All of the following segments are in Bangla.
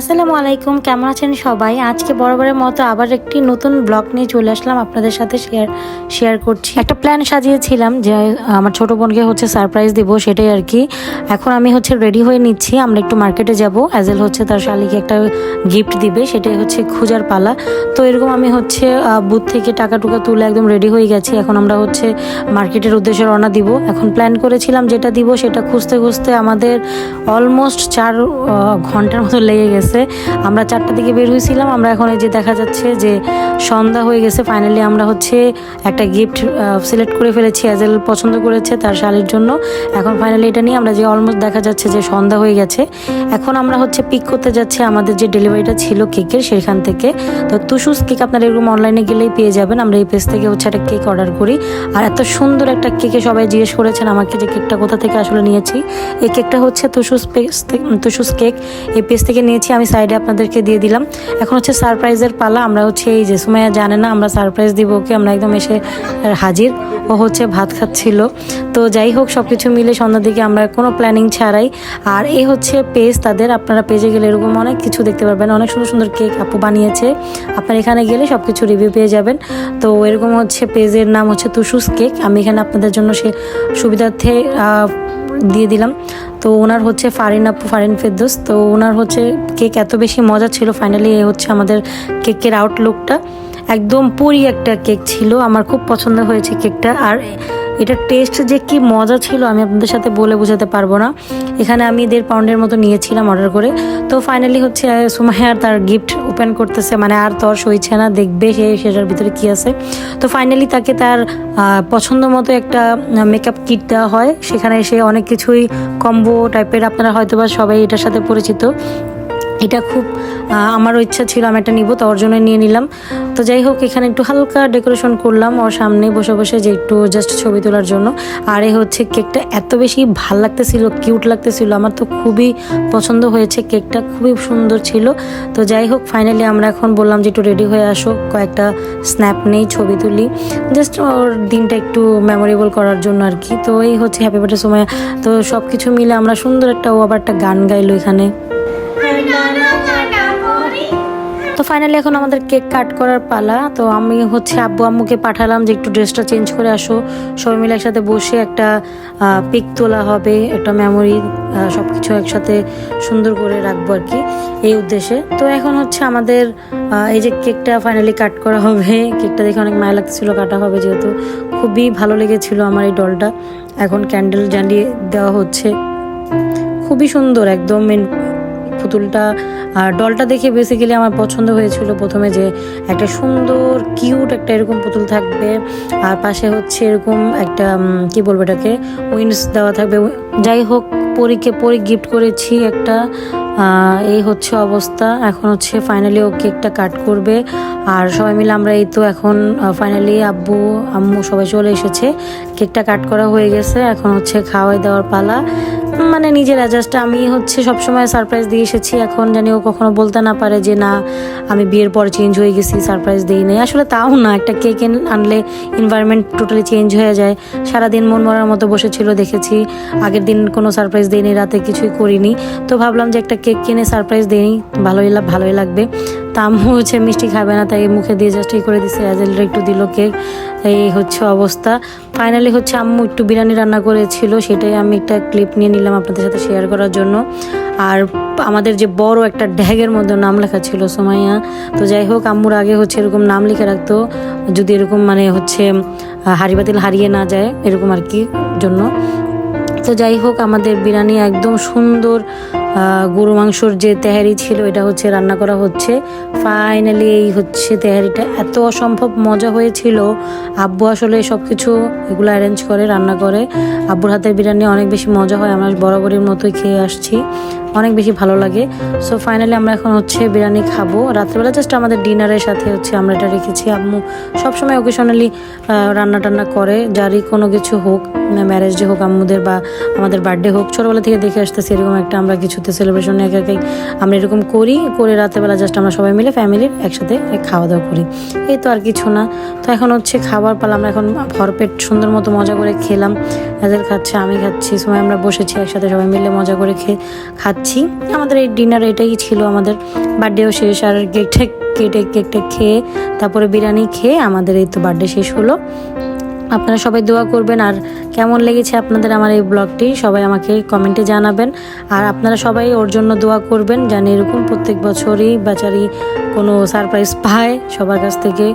আসসালামু আলাইকুম, কেমন আছেন সবাই? আজকে বরাবরের মতো আবার একটি নতুন ব্লগ নিয়ে চলে আসলাম আপনাদের সাথে শেয়ার শেয়ার করছি। একটা প্ল্যান সাজিয়েছিলাম যে, আমার ছোট বোনকে হচ্ছে সারপ্রাইজ দিব, সেটাই আর কি। এখন আমি হচ্ছে রেডি হয়ে নিচ্ছি, আমরা একটু মার্কেটে যাব। অ্যাজেল হচ্ছে তার শালিকে একটা গিফট দিবে, সেটাই হচ্ছে খুঁজার পালা। তো এরকম আমি হচ্ছে বুথ থেকে টাকা টুকা তুলে একদম রেডি হয়ে গেছি। এখন আমরা হচ্ছে মার্কেটের উদ্দেশ্যে রওনা দিব। এখন প্ল্যান করেছিলাম যেটা দিব, সেটা খুঁজতে খুঁজতে আমাদের অলমোস্ট চার ঘণ্টার মতো লেগে গেছে। আমরা চারটা দিকে বের হয়েছিলাম। আমরা এখন এই যে দেখা যাচ্ছে যে সন্ধ্যা হয়ে গেছে। ফাইনালি আমরা হচ্ছে একটা গিফট সিলেক্ট করে ফেলেছি অ্যাজেল পছন্দ করেছে তার শালির জন্য। এখন ফাইনালি এটা নিয়ে আমরা যে অলমোস্ট দেখা যাচ্ছে যে সন্ধ্যা হয়ে গেছে। এখন আমরা হচ্ছে পিক করতে যাচ্ছি আমাদের যে ডেলিভারিটা ছিল কেকের সেখান থেকে। তো তুষুস কেক আপনারা এরকম অনলাইনে গেলেই পেয়ে যাবেন। আমরা এই পেজ থেকে হচ্ছে একটা কেক অর্ডার করি। আর এত সুন্দর একটা কেকে সবাই জিজ্ঞেস করেছেন আমাকে যে কেকটা কোথা থেকে আসলে নিয়েছি। এই কেকটা হচ্ছে তুষুস পেজ তুষুস কেক এই পেজ থেকে নিয়েছি আমি সাইডে আপনাদেরকে দিয়ে দিলাম। এখন হচ্ছে সারপ্রাইজের পালা, আমরা হচ্ছে এই যে সুমাইয়া জানে না, আমরা সারপ্রাইজ দিব ওকে, আমরা একদম এসে হাজির। ও হচ্ছে ভাত খাচ্ছিল। তো যাই হোক সব কিছু মিলে সন্ধ্যার দিকে আমরা কোনো প্ল্যানিং ছাড়াই। আর এই হচ্ছে পেজ তাদের আপনারা পেজে গেলে এরকম অনেক কিছু দেখতে পারবেন। অনেক সুন্দর সুন্দর কেক আপু বানিয়েছে। আপনার এখানে গেলে সব কিছু রিভিউ পেয়ে যাবেন। তো এরকম হচ্ছে পেজের নাম হচ্ছে তুষুস কেক আমি এখানে আপনাদের জন্য সে সুবিধার্থে দিয়ে দিলাম। তো ওনার হচ্ছে ফারিন আপু, ফারিন ফেরদোস। তো ওনার হচ্ছে কেক এত বেশি মজা ছিল ফাইনালি এ হচ্ছে আমাদের কেকের আউটলুকটা একদম পুরি একটা কেক ছিল, আমার খুব পছন্দ হয়েছে কেকটা। আর এটার টেস্ট যে কি মজা ছিল, আমি আপনাদের সাথে বলে বোঝাতে পারব না। এখানে আমি দেড় পাউন্ডের মতো নিয়েছিলাম অর্ডার করে। তো ফাইনালি হচ্ছে সুমাইয়া আর তার গিফট ওপেন করতেছে। মানে আর তর সইছে না, দেখবে সে, সেটার ভিতরে কি আছে। তো ফাইনালি তাকে তার পছন্দ মতো একটা মেকআপ কিট দেওয়া হয়। সেখানে সে অনেক কিছুই কম্বো টাইপের আপনারা হয়তো বা সবাই এটার সাথে পরিচিত। এটা খুব আমারও ইচ্ছা ছিল আমি একটা নিব, তো ওর জন্য নিয়ে নিলাম। তো যাই হোক, এখানে একটু হালকা ডেকোরেশন করলাম ওর সামনে বসে বসে যে একটু জাস্ট ছবি তোলার জন্য। আর এই হচ্ছে কেকটা এত বেশি ভালো লাগতেছিল কিউট লাগতেছিল, আমার তো খুবই পছন্দ হয়েছে। কেকটা খুবই সুন্দর ছিল। তো যাই হোক ফাইনালি আমরা এখন বললাম যে একটু রেডি হয়ে আসো, কয়েকটা স্ন্যাপ নেই, ছবি তুলি। জাস্ট ওর দিনটা একটু মেমোরেবল করার জন্য আর কি। তো এই হচ্ছে হ্যাপি বার্থডে সময় তো সব কিছু মিলে আমরা সুন্দর একটা ও আবার একটা গান গাইলো এখানে। তো ফাইনালি এখন আমাদের কেক কাট করার পালা। তো আমি হচ্ছে আব্বু আম্মুকে পাঠালাম যে একটু ড্রেসটা চেঞ্জ করে আসো। সবাই মিলে একসাথে বসে একটা পিক তোলা হবে, একটা মেমোরি সব কিছু একসাথে সুন্দর করে রাখব আর কি, এই উদ্দেশ্যে। তো এখন হচ্ছে আমাদের এই যে কেকটা ফাইনালি কাট করা হবে কেকটা দেখে অনেক মায়া লাগছিল কাটা হবে যেহেতু। খুবই ভালো লেগেছিল আমার এই ডলটা এখন ক্যান্ডেল জ্বালিয়ে দেওয়া হচ্ছে। খুবই সুন্দর, একদম পুতুলটা। আর ডলটা দেখে বেসিক্যালি আমার পছন্দ হয়েছিল প্রথমে যে একটা সুন্দর কিউট একটা এরকম পুতুল থাকবে। আর পাশে হচ্ছে এরকম একটা কি বলব এটাকে? উইন্ডস দেওয়া থাকবে। যাই হোক পরীকে পরি গিফট করেছি একটা। এই হচ্ছে অবস্থা। এখন হচ্ছে ফাইনালি ও কেকটা কাট করবে। আর সবাই মিলে আমরা এই তো এখন ফাইনালি আব্বু, আম্মু সবাই চলে এসেছে। কেকটা কাট করা হয়ে গেছে। এখন হচ্ছে খাওয়াই দেওয়ার পালা। মানে নিজের অ্যাডজাস্ট আমি হচ্ছে সবসময় সারপ্রাইজ দিয়ে এসেছি। এখন জানি ও কখনো বলতে না পারে যে, না, আমি বিয়ের পর চেঞ্জ হয়ে গেছি সারপ্রাইজ দিই নাই। আসলে তাও না, একটা কেক আনলে এনভায়রনমেন্ট টোটালি চেঞ্জ হয়ে যায়। সারাদিন মন মরার মতো বসেছিল, দেখেছি। আগের দিন কোনো সারপ্রাইজ দিইনি রাতে কিছুই করিনি। তো ভাবলাম যে একটা কেক কিনে সারপ্রাইজ দিই। ভালোই ভালোই লাগবে। তা আম্মু হচ্ছে মিষ্টি খাবে না, তাই মুখে দিয়ে জাস্ট এই করে দিছে। অ্যাজেলটা একটু দিল কেক এই হচ্ছে অবস্থা। ফাইনালি হচ্ছে আম্মু একটু বিরিয়ানি রান্না করেছিল, সেটাই আমি একটা ক্লিপ নিয়ে নিলাম আপনাদের সাথে শেয়ার করার জন্য। আর আমাদের যে বড় একটা ড্যাগের মধ্যে নাম লেখা ছিল সোমাইয়া, তো যাই হোক, আম্মুর আগে হচ্ছে এরকম নাম লিখে রাখতো, যদি এরকম মানে হচ্ছে হাড়ি বাতিল হারিয়ে না যায়, এরকম আর কি জন্য। তো যাই হোক, আমাদের বিরিয়ানি একদম সুন্দর গরু মাংসর যে তেহারি ছিল, এটা হচ্ছে রান্না করা হচ্ছে। ফাইনালি এই হচ্ছে তেহারিটা। এত অসম্ভব মজা হয়েছিল। আব্বু আসলে সব কিছু এগুলো অ্যারেঞ্জ করে, রান্না করে। আব্বুর হাতের বিরিয়ানি অনেক বেশি মজা হয়, আমরা বরাবরের মতোই খেয়ে আসছি। অনেক বেশি ভালো লাগে। সো ফাইনালি আমরা এখন হচ্ছে বিরিয়ানি খাব। রাত্রেবেলা জাস্ট আমাদের ডিনারের সাথে হচ্ছে আমরা এটা রেখেছি। আম্মু সবসময় ওকেশনালি রান্না টান্না করে। যারই কোনো কিছু হোক ম্যারেজ ডে হোক, আম্মুদের বা আমাদের বার্থডে হোক, ছোটোবেলা থেকে দেখে আসতেছি, এরকম একটা আমরা কিছু কিছুতে সেলিব্রেশন এক আমরা এরকম করি, করে রাতেরবেলা জাস্ট আমরা সবাই মিলে ফ্যামিলির একসাথে খাওয়া দাওয়া করি। এই তো আর কিছু না। তো এখন হচ্ছে খাবার পালা আমরা এখন ভরপেট সুন্দর মতো মজা করে খেলাম। এদের খাচ্ছে, আমি খাচ্ছি সময় আমরা বসেছি, একসাথে সবাই মিলে মজা করে খেয়ে খাচ্ছি। আমাদের এই ডিনার এটাই ছিল আমাদের। বার্থডেও শেষ আর কেকটা কেটে কেকটা খেয়ে, তারপরে বিরিয়ানি খেয়ে আমাদের এই তো বার্থডে শেষ হলো। আপনারা সবাই দোয়া করবেন আর কেমন লেগেছে আপনাদের আমার এই ব্লগটি সবাই আমাকে কমেন্টে জানাবেন। আর আপনারা সবাই ওর জন্য দোয়া করবেন যেন এরকম প্রত্যেক বছরই বেচারি কোনো সারপ্রাইজ পায়। সবার কাছ থেকে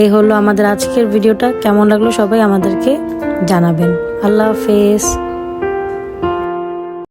এই হলো আমাদের আজকের ভিডিওটা। কেমন লাগল সবাই আমাদেরকে জানাবেন। আল্লাহ হাফেজ।